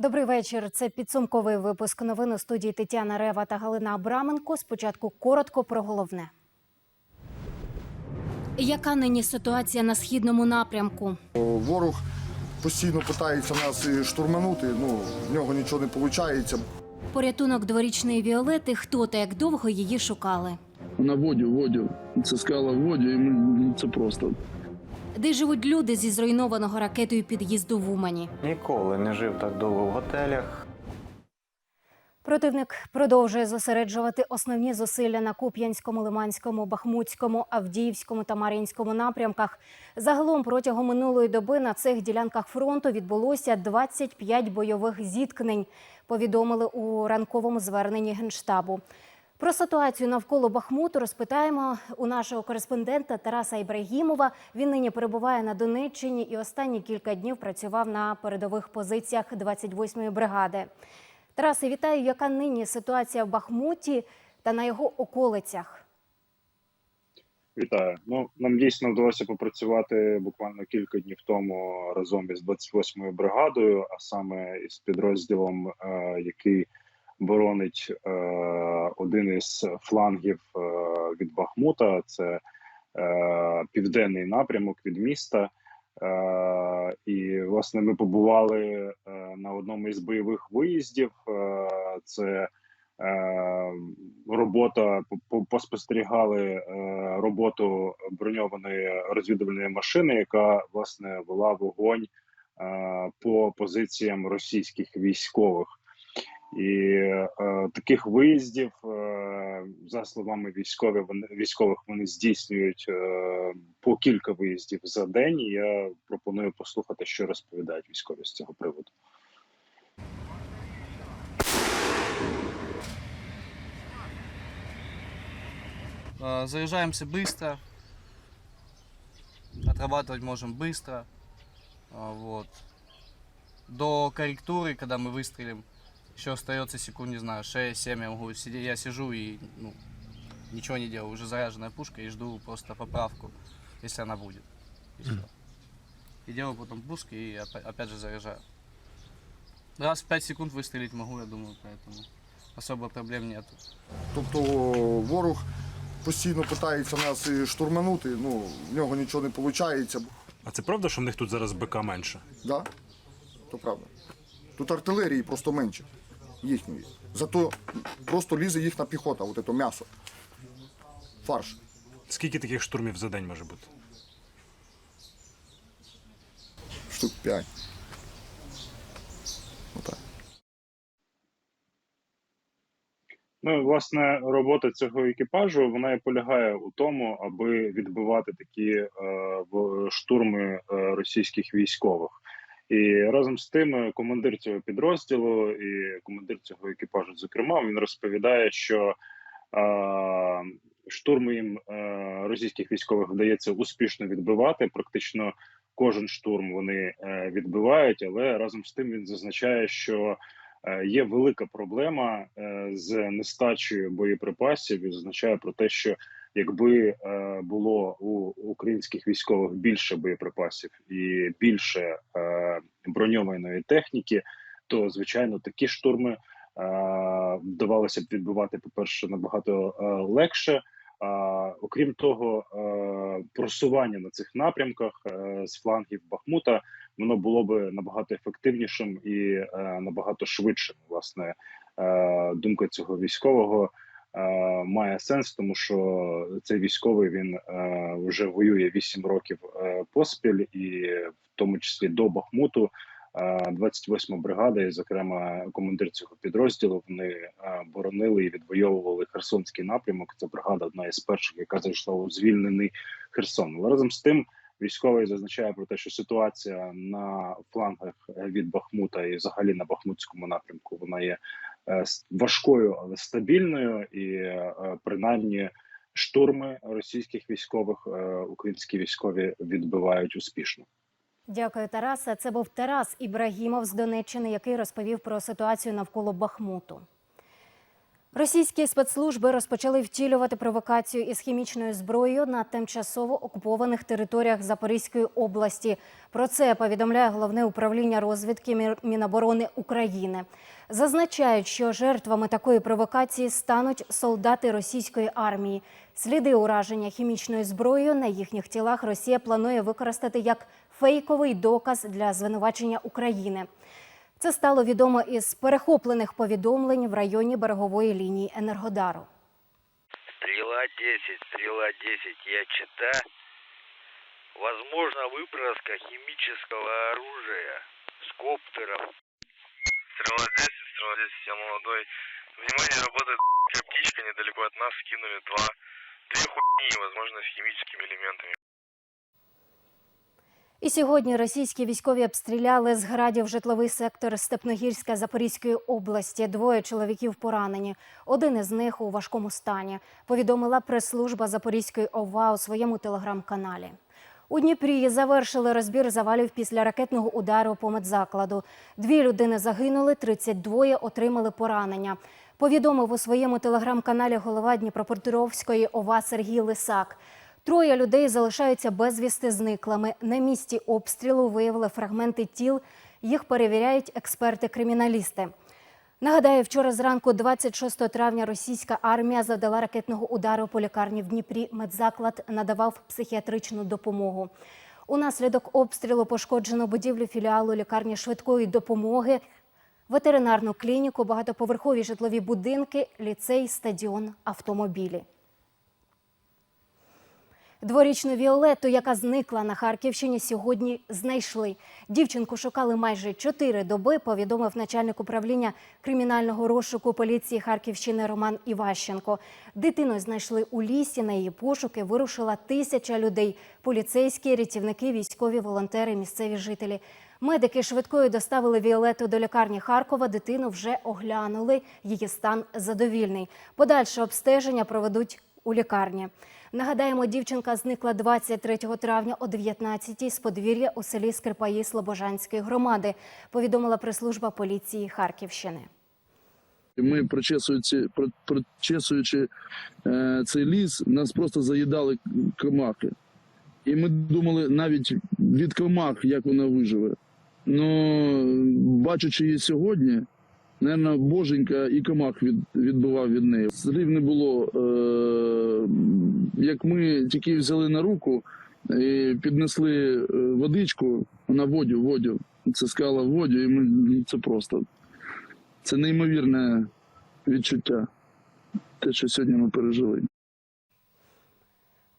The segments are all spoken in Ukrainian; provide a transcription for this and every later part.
Добрий вечір. Це підсумковий випуск новин у студії Тетяна Рева та Галина Абраменко. Спочатку коротко про головне. Яка нині ситуація на східному напрямку? Ворог постійно питається нас штурманути. Ну в нього нічого не виходить. Порятунок дворічної Віолети. Хто та як довго її шукали? На воді, воді. Це сказала воді, і ми це просто. Де живуть люди зі зруйнованого ракетою під'їзду в Умані? Ніколи не жив так довго в готелях. Противник продовжує зосереджувати основні зусилля на Куп'янському, Лиманському, Бахмутському, Авдіївському та Мар'їнському напрямках. Загалом протягом минулої доби на цих ділянках фронту відбулося 25 бойових зіткнень. Повідомили у ранковому зверненні генштабу. Про ситуацію навколо Бахмуту розпитаємо у нашого кореспондента Тараса Ібрагімова. Він нині перебуває на Донеччині і останні кілька днів працював на передових позиціях 28-ї бригади. Тарасе, вітаю. Яка нині ситуація в Бахмуті та на його околицях? Вітаю. Ну нам дійсно вдалося попрацювати буквально кілька днів тому разом із 28-ю бригадою, а саме із підрозділом, е, який боронить е, один із флангів е, від Бахмута. Це е, південний напрямок від міста. Е, і власне ми побували е, на одному із бойових виїздів. Е, це е, робота по- по- поспостерігали е, роботу броньованої розвідувальної машини, яка власне вела вогонь е, по позиціям російських військових. І е, таких виїздів, е, за словами військових, вони військових, вони здійснюють е, по кілька виїздів за день. І я пропоную послухати, що розповідають військові з цього приводу. Э, Заряжаемся быстро. Отрабатывать можем быстро. А, Вот. До корректуры, когда мы выстрелим, еще остается секунд, не знаю, 6-7 я могу сидеть. Я сижу и ну, ничего не делаю. Уже заряженная пушка и жду просто поправку, если она будет. И, всё. И делаю потом пуск и опять, опять же заряжаю. Раз в 5 секунд выстрелить могу, я думаю, поэтому особо проблем нету. Тобто ворог постійно питається нас і штурманути. Ну в нього нічого не виходить. А це правда, що в них тут зараз БК менше? Да? То правда. Тут артилерії просто менше їхньої. Зато просто лізе їхня піхота, от це м'ясо. Фарш. Скільки таких штурмів за день може бути? Штук 5. Отак. Ну, і, власне, робота цього екіпажу вона і полягає у тому, аби відбивати такі е, штурми е, російських військових. І разом з тим, е, командир цього підрозділу і командир цього екіпажу, зокрема, він розповідає, що е, штурми їм е, російських військових вдається успішно відбивати. Практично кожен штурм вони е, відбивають, але разом з тим він зазначає, що Е, Є велика проблема е, з нестачею боєприпасів. і Означає про те, що якби е, було у українських військових більше боєприпасів і більше е, броньованої техніки, то звичайно такі штурми е, вдавалося б відбивати, по перше, набагато е, легше. А, окрім того, е, просування на цих напрямках е, з флангів Бахмута воно було би набагато ефективнішим і е, набагато швидшим. Власне, е, думка цього військового е, має сенс, тому що цей військовий він е, вже воює 8 років е, поспіль, і в тому числі до Бахмуту. е, 28 бригада, і зокрема командир цього підрозділу, вони е, боронили і відвоювали Херсонський напрямок. Це бригада одна із перших, яка зайшла у звільнений Херсон. Але разом з тим військовий зазначає про те, що ситуація на флангах е, від Бахмута і взагалі на Бахмутському напрямку вона є е, важкою, але стабільною, і е, принаймні штурми російських військових е, українські військові відбивають успішно. Дякую, Тараса. Це був Тарас Ібрагімов з Донеччини, який розповів про ситуацію навколо Бахмуту. Російські спецслужби розпочали втілювати провокацію із хімічною зброєю на тимчасово окупованих територіях Запорізької області. Про це повідомляє головне управління розвідки Мі- Міноборони України. Зазначають, що жертвами такої провокації стануть солдати російської армії. Сліди ураження хімічною зброєю на їхніх тілах Росія планує використати як фейковий доказ для звинувачення України. Це стало відомо із перехоплених повідомлень в районі берегової лінії Енергодару. Стрела 10, стрела 10, я чита. Возможно выброска химического оружия с коптеров. Стрела 10, стрела 10, я молодой. Внимание, работает птичка недалеко от нас, скинули два. Две хуйни, возможно, с химическими элементами. І сьогодні російські військові обстріляли з градів житловий сектор Степногірська Запорізької області. Двоє чоловіків поранені. Один із них у важкому стані. Повідомила прес-служба Запорізької ОВА у своєму телеграм-каналі. У Дніпрі завершили розбір завалів після ракетного удару по медзакладу. Дві людини загинули, 32 отримали поранення. Повідомив у своєму телеграм-каналі голова Дніпропетровської ОВА Сергій Лисак. Троє людей залишаються безвісти зниклими. На місці обстрілу виявили фрагменти тіл. Їх перевіряють експерти-криміналісти. Нагадаю, вчора зранку, 26 травня, російська армія завдала ракетного удару по лікарні в Дніпрі. Медзаклад надавав психіатричну допомогу. Унаслідок обстрілу пошкоджено будівлю філіалу лікарні швидкої допомоги, ветеринарну клініку, багатоповерхові житлові будинки, ліцей, стадіон, автомобілі. Дворічну Віолетту, яка зникла на Харківщині, сьогодні знайшли. Дівчинку шукали майже чотири доби, повідомив начальник управління кримінального розшуку поліції Харківщини Роман Іващенко. Дитину знайшли у лісі. На її пошуки вирушила тисяча людей: поліцейські, рятівники, військові, волонтери, місцеві жителі. Медики швидкою доставили Віолетту до лікарні Харкова. Дитину вже оглянули. Її стан задовільний. Подальше обстеження проведуть у лікарні. Нагадаємо, дівчинка зникла 23 травня о 19-й з подвір'я у селі Скрипаї Слобожанської громади, повідомила прес-служба поліції Харківщини. Ми, прочесуючи, про- прочесуючи е, цей ліс, нас просто заїдали комахи. І ми думали навіть від комах, як вона виживе. Ну, бачачи її сьогодні, Наверно, боженька і комах від, відбивав від неї. Слів не було. Е, як ми тільки взяли на руку і піднесли е, водичку, вона водю, водю. Це сказала водю, і ми це просто. Це неймовірне відчуття. Те, що сьогодні ми пережили.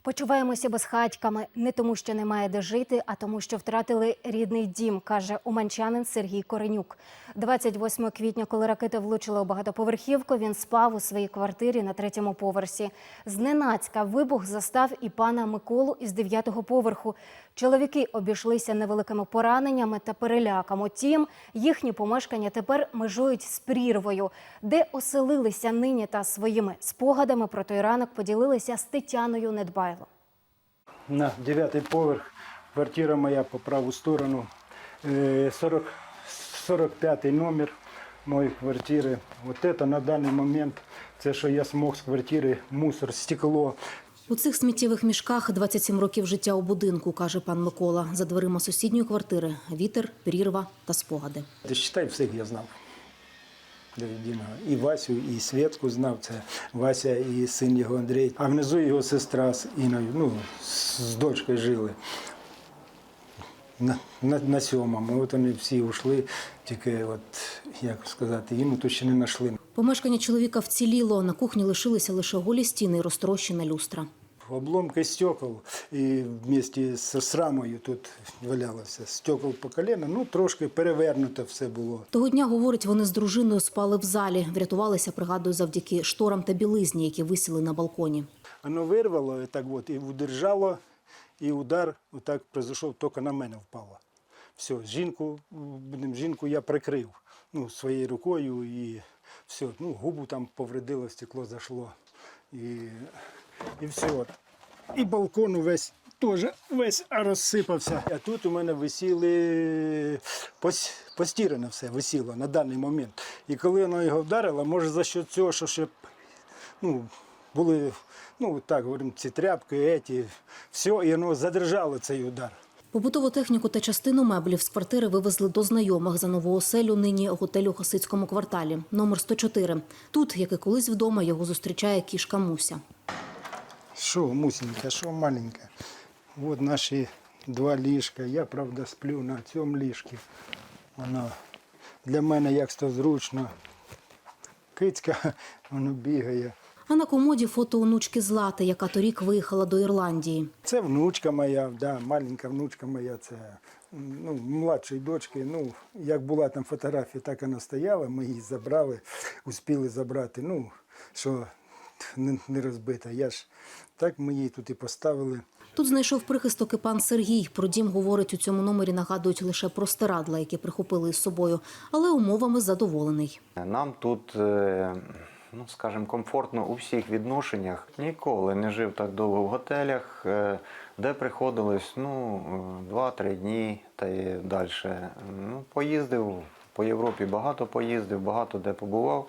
Почуваємося безхатьками не тому, що немає де жити, а тому, що втратили рідний дім, каже уманчанин Сергій Коренюк. 28 квітня, коли ракета влучила у багатоповерхівку, він спав у своїй квартирі на третьому поверсі. Зненацька вибух застав і пана Миколу із дев'ятого поверху. Чоловіки обійшлися невеликими пораненнями та переляком. Утім, їхні помешкання тепер межують з прірвою, де оселилися нині та своїми спогадами про той ранок поділилися з Тетяною Недбайло на девятый поверх. Квартира моя по правую сторону. Э, 40, 45 номер моей квартиры. Вот это на данный момент, це, що я смог з квартири, мусор, стекло. У цих сміттєвих мішках 27 років життя у будинку, каже пан Микола. За дверима сусідньої квартири вітер, прірва та спогади. Ти считай, всіх я знав. До єдиного. І Васю, і Светку знав, це Вася і син його Андрій. А внизу його сестра з Іною, ну, з дочкою жили. На, на, на сьомому. От вони всі ушли, тільки, от, як сказати, Іну то ще не знайшли. Помешкання чоловіка вціліло. На кухні лишилися лише голі стіни і розтрощена люстра. Обломки стекол і вместе з з рамою тут валялося. Стекол по коліна, ну трошки перевернуто все було. Того дня, говорить, вони з дружиною спали в залі. Врятувалися, пригадую, завдяки шторам та білизні, які висіли на балконі. Воно вирвало і так от, і удержало, і удар отак произойшов, тільки на мене впало. Все, жінку, жінку я прикрив ну, своєю рукою і все, ну, губу там повредило, стекло зайшло. І, і все. І балкон увесь теж весь розсипався. А тут у мене висіли пос- постіране все висіло на даний момент. І коли воно його вдарило, може за що цього, що ще ну, були, ну так говоримо, ці тряпки, еті, все, і воно задержало цей удар. Побутову техніку та частину меблів з квартири вивезли до знайомих за нову оселю нині готель у Хасицькому кварталі, номер 104. Тут, як і колись вдома, його зустрічає кішка Муся. Що, мусінька, що маленька. От наші два ліжка. Я, правда, сплю на цьому ліжку. Воно для мене як то зручно. Кицька, воно бігає. А на комоді фото онучки Злати, яка торік виїхала до Ірландії. Це внучка моя, да, маленька внучка моя, це ну, младшої дочки. Ну, як була там фотографія, так вона стояла, ми її забрали, успіли забрати. Ну, що не, не розбита. Я ж так ми її тут і поставили. Тут знайшов прихисток і пан Сергій. Про дім говорить, у цьому номері нагадують лише простирадла, які прихопили із собою, але умовами задоволений. Нам тут, е, ну скажімо, комфортно у всіх відношеннях. Ніколи не жив так довго в готелях, е, де приходилось ну, е, 2-3 дні та й далі. Ну, поїздив по Європі, багато поїздив, багато де побував.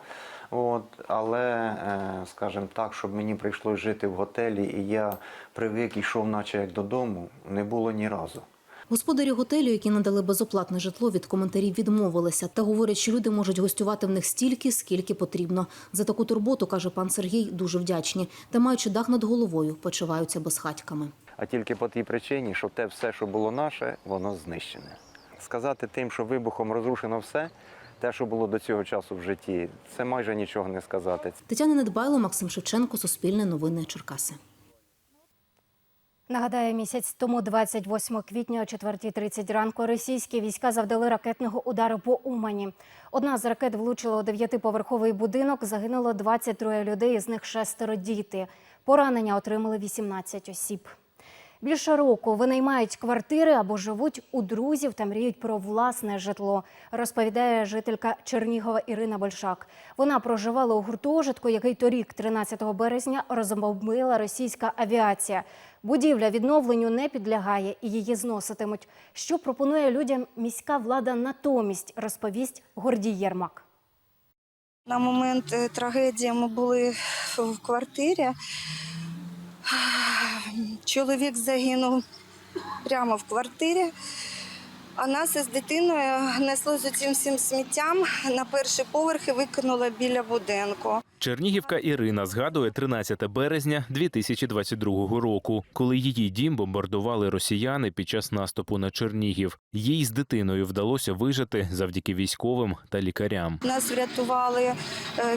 От, але, е, скажімо так, щоб мені прийшлось жити в готелі, і я привик, ішов, наче як додому, не було ні разу. Господарі готелю, які надали безоплатне житло, від коментарів відмовилися та говорять, що люди можуть гостювати в них стільки, скільки потрібно. За таку турботу, каже пан Сергій, дуже вдячні. Та маючи дах над головою, почуваються безхатьками. А тільки по тій причині, що те все, що було наше, воно знищене. Сказати тим, що вибухом розрушено все, те, що було до цього часу в житті, це майже нічого не сказати. Тетяна Недбайло, Максим Шевченко, Суспільне новини Черкаси. Нагадаю, місяць тому, 28 квітня о 4.30 ранку, російські війська завдали ракетного удару по Умані. Одна з ракет влучила у дев'ятиповерховий будинок. Загинуло 23 людей, із них шестеро діти. Поранення отримали 18 осіб. Більше року винаймають квартири або живуть у друзів та мріють про власне житло, розповідає жителька Чернігова Ірина Большак. Вона проживала у гуртожитку, який торік, 13 березня, розбомбила російська авіація. Будівля відновленню не підлягає і її зноситимуть. Що пропонує людям міська влада натомість, розповість Гордій Єрмак. На момент е, трагедії ми були в квартирі. Чоловік загинув прямо в квартирі, а нас із дитиною несло з цим всім сміттям на перший поверх і викинула біля будинку. Чернігівка Ірина згадує 13 березня 2022 року, коли її дім бомбардували росіяни під час наступу на Чернігів. Їй з дитиною вдалося вижити завдяки військовим та лікарям. Нас врятували е,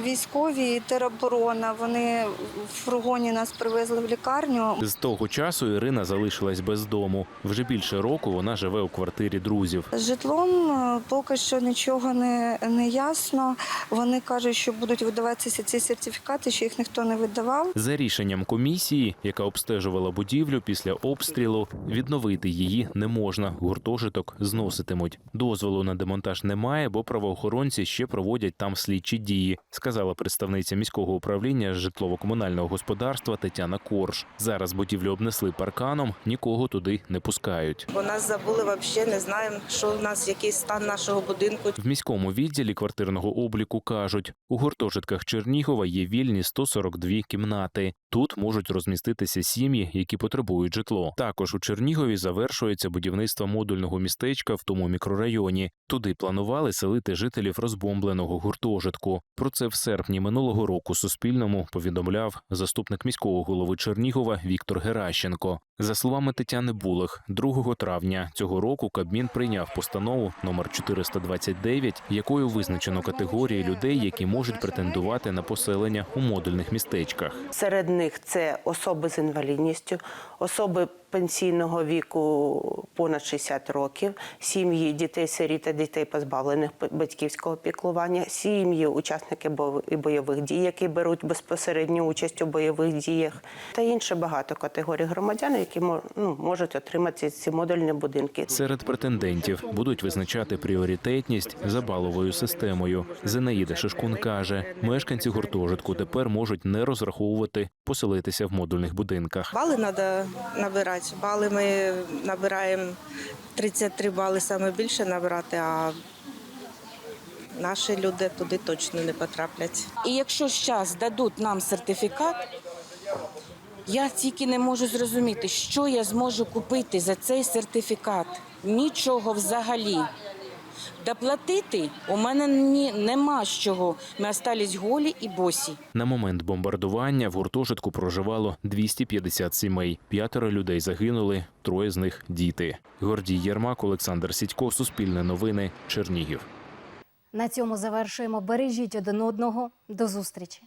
військові і тероборона. Вони в фургоні нас привезли в лікарню. З того часу Ірина залишилась без дому. Вже більше року вона живе у квартирі друзів. З житлом е, поки що нічого не, не ясно. Вони кажуть, що будуть видаватися ці сертифікати, що їх ніхто не видавав. За рішенням комісії, яка обстежувала будівлю після обстрілу, відновити її не можна. Гуртожиток зноситимуть. Дозволу на демонтаж немає, бо правоохоронці ще проводять там слідчі дії, сказала представниця міського управління житлово-комунального господарства Тетяна Корж. Зараз будівлю обнесли парканом, нікого туди не пускають. Бо нас забули взагалі, не знаємо, що в нас який стан нашого будинку. В міському відділі квартирного обліку кажуть, у гуртожитках Чернігова є вільні 142 кімнати. Тут можуть розміститися сім'ї, які потребують житло. Також у Чернігові завершується будівництво модульного містечка в тому мікрорайоні. Туди планували селити жителів розбомбленого гуртожитку. Про це в серпні минулого року Суспільному повідомляв заступник міського голови Чернігова Віктор Геращенко. За словами Тетяни Булах, 2 травня цього року Кабмін прийняв постанову номер 429, якою визначено категорії людей, які можуть претендувати на поселення у модульних містечках. Серед них це особи з інвалідністю, особи пенсійного віку понад 60 років, сім'ї дітей-сиріт та дітей, позбавлених батьківського піклування, сім'ї учасники бойових дій, які беруть безпосередню участь у бойових діях, та інше багато категорій громадян, які ну, можуть отримати ці модульні будинки. Серед претендентів будуть визначати пріоритетність за баловою системою. Зинаїда Шишкун каже, мешканці гуртожитку тепер можуть не розраховувати поселитися в модульних будинках. Бали треба набирати. Бали ми набираємо 33 бали саме більше набрати, а наші люди туди точно не потраплять. І якщо зараз дадуть нам сертифікат, я тільки не можу зрозуміти, що я зможу купити за цей сертифікат. Нічого взагалі. Доплатити у мене ні, нема з чого. Ми остались голі і босі. На момент бомбардування в гуртожитку проживало 250 сімей. П'ятеро людей загинули, троє з них діти. Гордій Єрмак, Олександр Сідько, Суспільне новини, Чернігів. На цьому завершуємо. Бережіть один одного. До зустрічі.